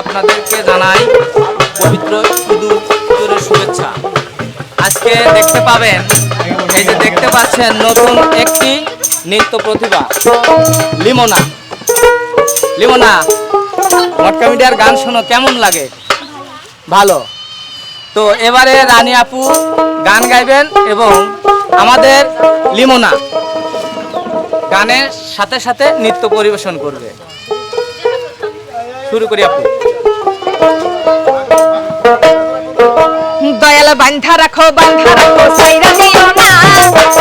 আপনাদেরকে জানাই পবিত্র ঈদুল ফিতরের শুভেচ্ছা। আজকে দেখতে পাবেন, এই যে দেখতে পাচ্ছেন নতুন একটি নৃত্য প্রতিভা, লিমোনা। লিমোনা, মটকা মিডিয়ার গান শোনো, কেমন লাগে? ভালো। তো এবারে রানী আপু গান গাইবেন এবং আমাদের লিমোনা গানের সাথে সাথে নৃত্য পরিবেশন করবে। শুরু করি আপনি দয়াল বান্ধা রাখো বান্ধা রাখো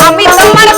আমি তোমার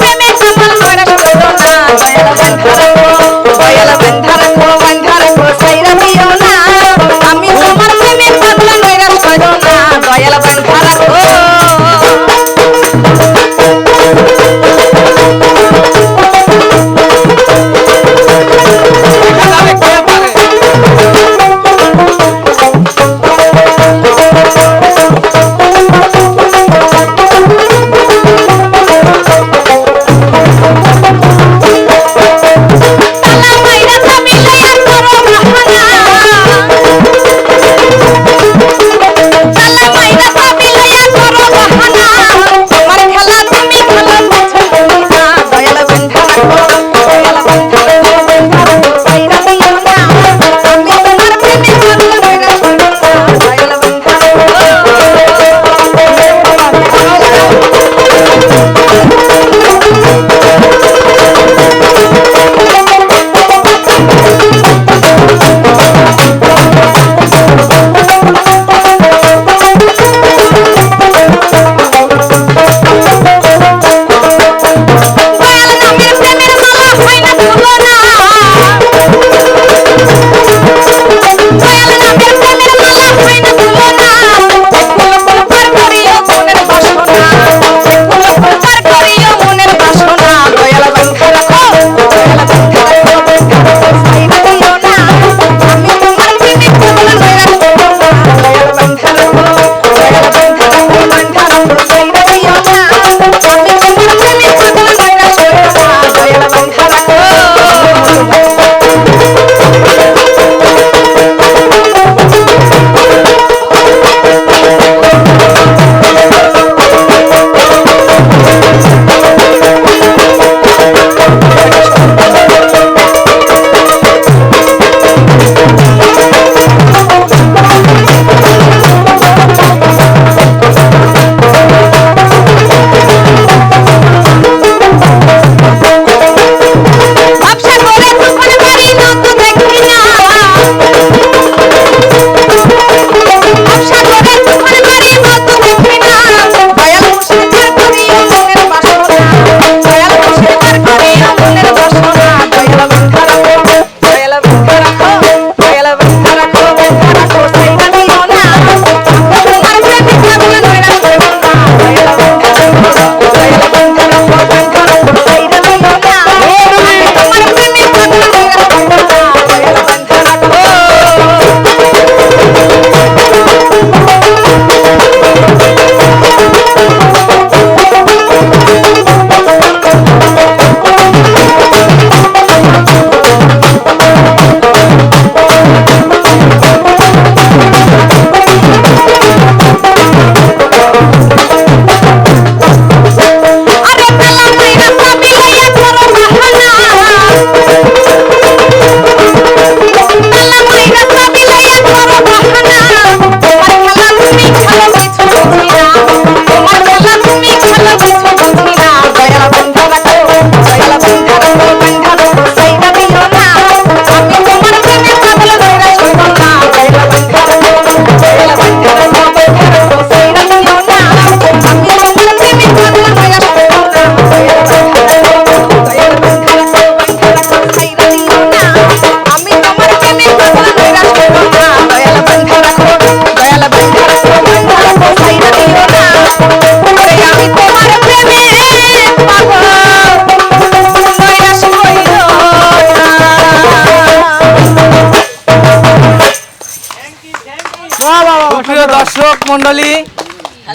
সুপ্রিয় দর্শক মন্ডলী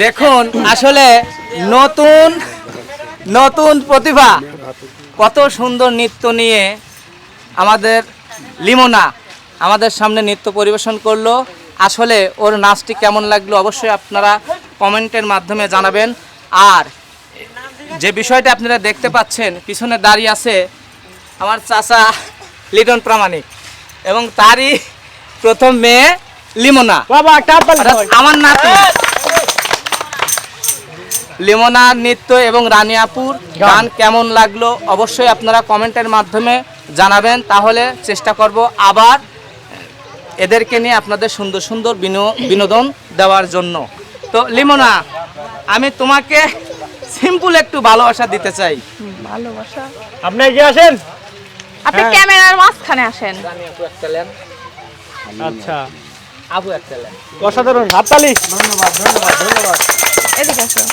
দেখুন, আসলে নতুন নতুন প্রতিভা, কত সুন্দর নৃত্য নিয়ে আমাদের লিমোনা আমাদের সামনে নৃত্য পরিবেশন করল। আসলে ওর নাচটি কেমন লাগল অবশ্যই আপনারা কমেন্টের মাধ্যমে জানাবেন। আর যে বিষয়টা আপনারা দেখতে পাচ্ছেন, পিছনে দাঁড়িয়ে আছে আমার চাচা লিটন প্রামাণিক এবং তারই প্রথম মেয়ে লিমোনা। বাবা অর্থাৎ দাও। আমার নাতি লিমোনার নৃত্য এবং রানিয়াপুর গান। কেমন লাগল অবশ্যই আপনারা কমেন্টের মাধ্যমে জানাবেন তাহলে চেষ্টা করব আবার এদেরকে নিয়ে আপনাদের সুন্দর সুন্দর বিনো- বিনোদন দেওয়ার জন্য। তো লিমোনা আমি তোমাকে সিম্পল একটু ভালোবাসা দিতে চাই। ভালোবাসা? আপনি এগিয়ে আসেন। আপনি হ্যাঁ। ক্যামেরার মাঝখানে আসেন। আচ্ছা। আবু চালে অসাধারণ। হাততালি। ধন্যবাদ ধন্যবাদ ধন্যবাদ। এদিকে আসেন